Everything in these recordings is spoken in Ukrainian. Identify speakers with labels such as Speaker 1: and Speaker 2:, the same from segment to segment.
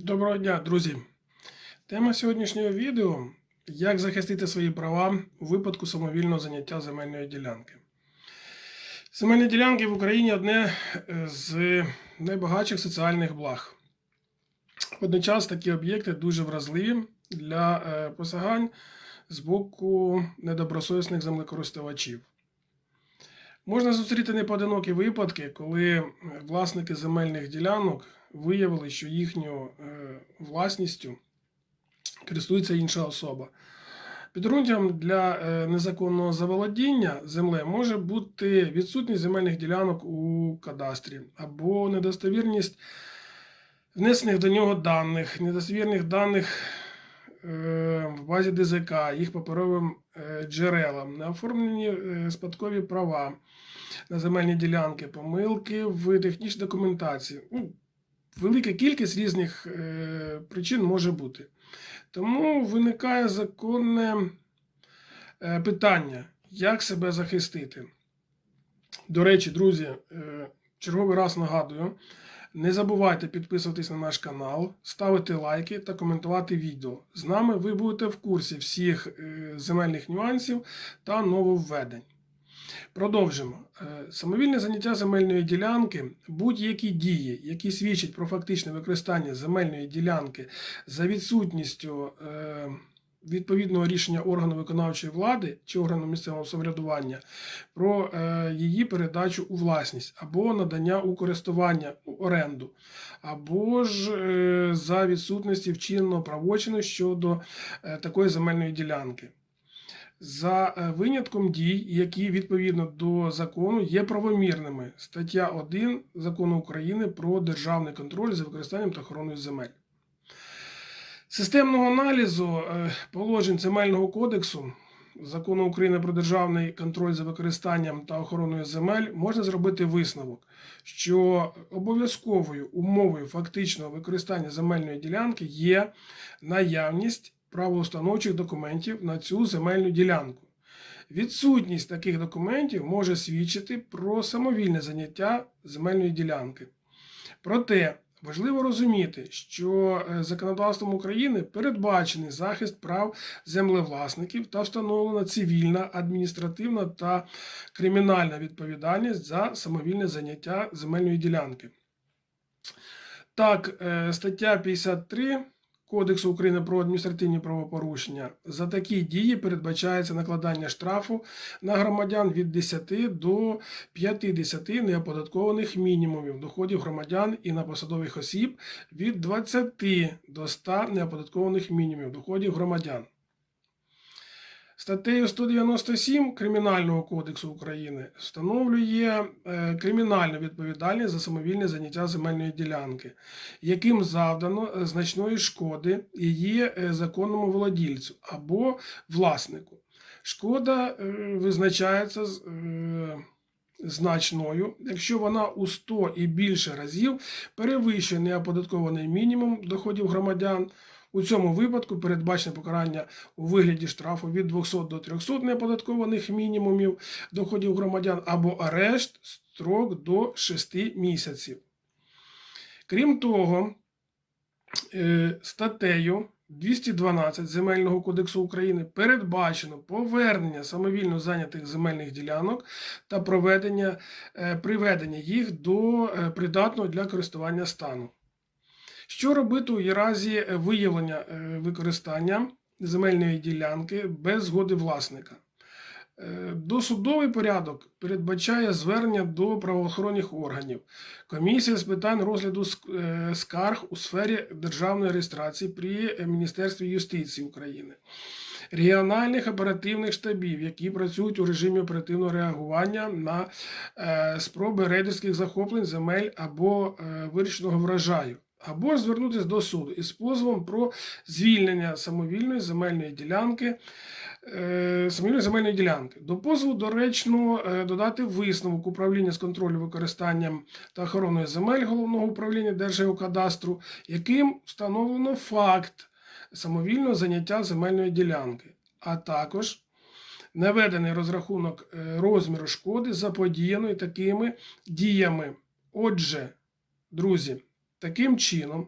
Speaker 1: Доброго дня, друзі! Тема сьогоднішнього відео як захистити свої права у випадку самовільного заняття земельної ділянки. Земельні ділянки в Україні одне з найбагатших соціальних благ. Водночас такі об'єкти дуже вразливі для е, посягань з боку недобросовісних землекористувачів. Можна зустріти непоодинокі випадки, коли власники земельних ділянок виявили, що їхньою е, власністю користується інша особа. Підґрунтям для е, незаконного заволодіння землею може бути відсутність земельних ділянок у кадастрі або недостовірність внесених до нього даних, недостовірних даних е, в базі ДЗК, їх паперовим е, джерелам, неоформлені е, спадкові права на земельні ділянки, помилки в технічній документації. Ну, велика кількість різних е, причин може бути. Тому виникає законне е, питання, як себе захистити. До речі, друзі, е, черговий раз нагадую. Не забувайте підписуватись на наш канал, ставити лайки та коментувати відео. З нами ви будете в курсі всіх е, земельних нюансів та нововведень. Продовжимо. Е, Самовільне заняття земельної ділянки, будь-які дії, які свідчать про фактичне використання земельної ділянки за відсутністю е, відповідного рішення органу виконавчої влади чи органу місцевого самоврядування про е, її передачу у власність або надання у користування у оренду, або ж е, за відсутності вчиненого правочину щодо е, такої земельної ділянки за винятком дій, які відповідно до закону є правомірними. Стаття 1 закону України про державний контроль за використанням та охороною земель. Системного аналізу е, положень земельного кодексу закону України про державний контроль за використанням та охороною земель можна зробити висновок, що обов'язковою умовою фактичного використання земельної ділянки є наявність правоустановчих документів на цю земельну ділянку. Відсутність таких документів може свідчити про самовільне заняття земельної ділянки. Проте важливо розуміти, що е, законодавством України передбачений захист прав землевласників та встановлена цивільна, адміністративна та кримінальна відповідальність за самовільне заняття земельної ділянки. Так, е, стаття 53 Кодексу України про адміністративні правопорушення за такі дії передбачається накладання штрафу на громадян від 10 до 50 неоподаткованих мінімумів доходів громадян і на посадових осіб від 20 до 100 неоподаткованих мінімумів доходів громадян. Статтею 197 Кримінального кодексу України встановлює е, кримінальну відповідальність за самовільне заняття земельної ділянки, яким завдано е, значної шкоди її е, законному володільцю або власнику. Шкода визначається значною, якщо вона у 100 і більше разів перевищує неоподаткований мінімум доходів громадян. У цьому випадку передбачено покарання у вигляді штрафу від 200 до 300 неоподаткованих мінімумів доходів громадян або арешт строк до 6 місяців. Крім того, е, статтею 212 Земельного кодексу України передбачено повернення самовільно зайнятих земельних ділянок та проведення, е, приведення їх до е, придатного для користування стану. Що робити у разі виявлення е, використання земельної ділянки без згоди власника? Е, досудовий порядок передбачає звернення до правоохоронних органів, комісія з питань розгляду е, скарг у сфері державної реєстрації при Міністерстві юстиції України, регіональних оперативних штабів, які працюють у режимі оперативного реагування на спроби рейдерських захоплень земель або вирішеного врожаю або звернутися до суду із позовом про звільнення самовільної земельної ділянки. е, Самовільної земельної ділянки. До позову доречно е, додати висновок управління з контролю використанням та охороною земель головного управління Держгеокадастру, яким встановлено факт самовільного заняття земельної ділянки, а також наведений розрахунок е, розміру шкоди заподіяної такими діями. Отже, друзі. Таким чином,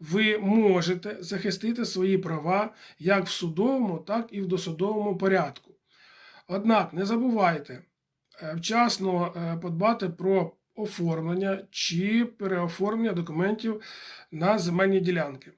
Speaker 1: ви можете захистити свої права як в судовому, так і в досудовому порядку. Однак не забувайте е, вчасно е, подбати про оформлення чи переоформлення документів на земельні ділянки.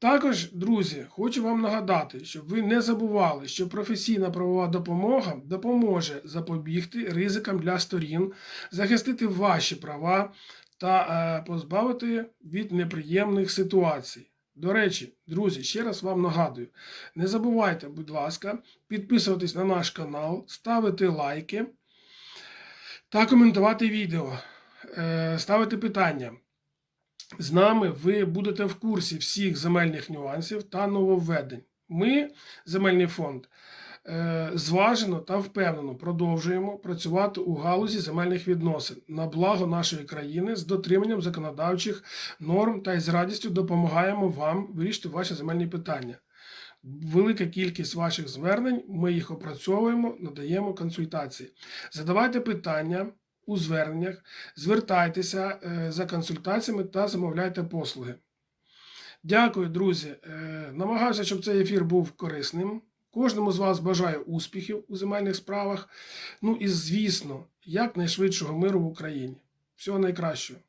Speaker 1: Також, друзі, хочу вам нагадати, щоб ви не забували, що професійна правова допомога допоможе запобігти ризикам для сторін, захистити ваші права та е, позбавити від неприємних ситуацій. До речі, друзі, ще раз вам нагадую: не забувайте, будь ласка, підписуватись на наш канал, ставити лайки та коментувати відео, е, ставити питання. З нами ви будете в курсі всіх земельних нюансів та нововведень. Ми, земельний фонд, зважено та впевнено продовжуємо працювати у галузі земельних відносин на благо нашої країни з дотриманням законодавчих норм та із радістю допомагаємо вам вирішити ваші земельні питання. Велика кількість ваших звернень, ми їх опрацьовуємо, надаємо консультації. Задавайте питання у зверненнях, звертайтеся е, за консультаціями та замовляйте послуги. Дякую, друзі. Е, Намагався, щоб цей ефір був корисним. Кожному з вас бажаю успіхів у земельних справах. Ну і, звісно, якнайшвидшого миру в Україні. Всього найкращого.